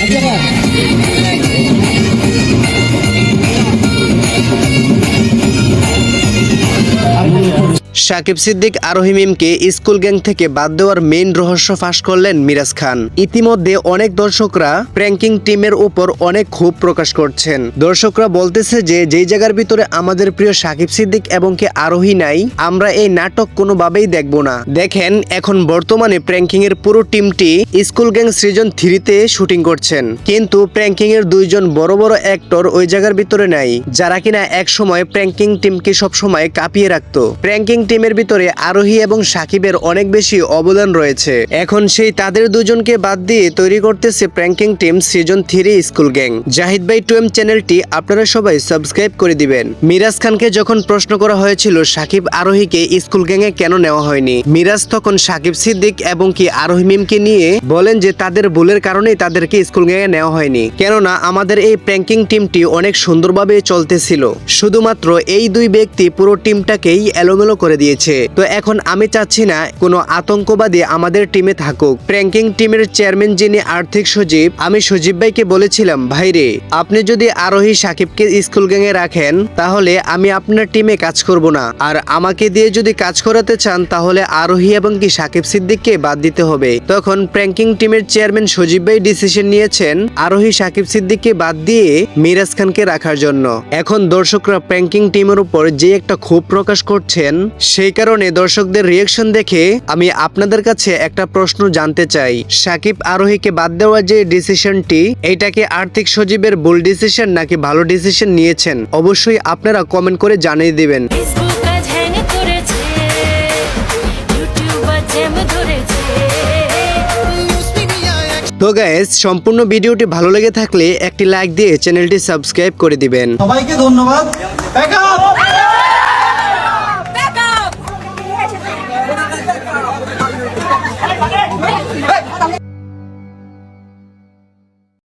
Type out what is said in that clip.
秋山 সাকিব সিদ্দিক আরোহী মিমকে school gang থেকে বাদ দেওয়ার মেইন রহস্য ফাঁস করলেন মিরাজ খান। ইতিমধ্যে অনেক দর্শকরা প্র্যাঙ্কিং টিমের উপর অনেক ক্ষোভ প্রকাশ করছেন। দর্শকরা বলতেছে যে, যেই জায়গার ভিতরে আমাদের প্রিয় সাকিব সিদ্দিক এবং কে আরোহী নাই, আমরা এই নাটক কোনোভাবেই দেখব না। দেখেন, এখন বর্তমানে প্র্যাঙ্কিং এর পুরো টিমটি স্কুল গ্যাং সৃজন থ্রিতে শুটিং করছেন। কিন্তু প্র্যাঙ্কিং এর দুইজন বড় বড় অ্যাক্টর ওই জায়গার ভিতরে নাই, যারা কিনা এক সময় প্র্যাঙ্কিং টিমকে সবসময় কাঁপিয়ে রাখতো। প্র্যাঙ্কিং টিমের ভিতরে আরোহী এবং সাকিবের অনেক বেশি অবদান রয়েছে। এখন সেই তাদের দুজনকে বাদ দিয়ে তৈরি করতেছে pranking team season three school gang. Zahid ভাই টুয়েম চ্যানেলটি আপনারা সবাই সাবস্ক্রাইব করে দিবেন। মিরাজ খানকে যখন প্রশ্ন করা হয়েছিল সাকিব আরোহীকে স্কুল গ্যাংয়ে কেন নেওয়া হয়নি, মিরাজ তখন সাকিব সিদ্দিক এবং কি আরোহী মিমকে নিয়ে বলেন যে তাদের ভুলের কারণেই তাদেরকে স্কুল গ্যাংয়ে নেওয়া হয়নি। কেননা আমাদের এই প্র্যাঙ্কিং টিমটি অনেক সুন্দরভাবে চলতেছিল। শুধুমাত্র এই দুই ব্যক্তি পুরো টিমটাকেই এলোমেলো করে দিয়েছে। তো এখন আমি চাচ্ছি না কোনো আতঙ্কবাদী আমাদের টিমে থাকুক। প্র্যাঙ্কিং টিমের চেয়ারম্যান যিনি আর্থিক সচিব, আমি সজীব ভাইকে বলেছিলাম ভাইরে আপনি যদি আরোহী সাকিবকে স্কুল গ্যাংয়ে রাখেন, তাহলে আমি আপনার টিমে কাজ করব না। আর আমাকে দিয়ে যদি কাজ করাতে চান, তাহলে আরোহী এবং কি সাকিব সিদ্দিককে বাদ দিতে হবে। তখন প্র্যাঙ্কিং টিমের চেয়ারম্যান সজীব ভাই ডিসিশন নিয়েছেন, আরোহী সাকিব সিদ্দিককে বাদ দিয়ে মিরাজ খানকে রাখার জন্য। এখন দর্শকরা প্র্যাঙ্কিং টিমের উপর যে একটা ক্ষোভ প্রকাশ করছেন সেই কারণে দর্শকদের রিয়েকশন দেখে আমি আপনাদের কাছে একটা প্রশ্ন জানতে চাই। সাকিব আরোহীকে বাদ দেওয়ার যে ডিসিশনটি এটাকে আর্থিক সজীবের ভুল ডিসিশন নাকি ভালো ডিসিশন নিয়েছেন? অবশ্যই আপনারা কমেন্ট করে জানিয়ে দিবেন। তো গাইস সম্পূর্ণ ভিডিওটি ভালো লেগে থাকলে একটি লাইক দিয়ে চ্যানেলটি সাবস্ক্রাইব করে দিবেন। সবাইকে ধন্যবাদ।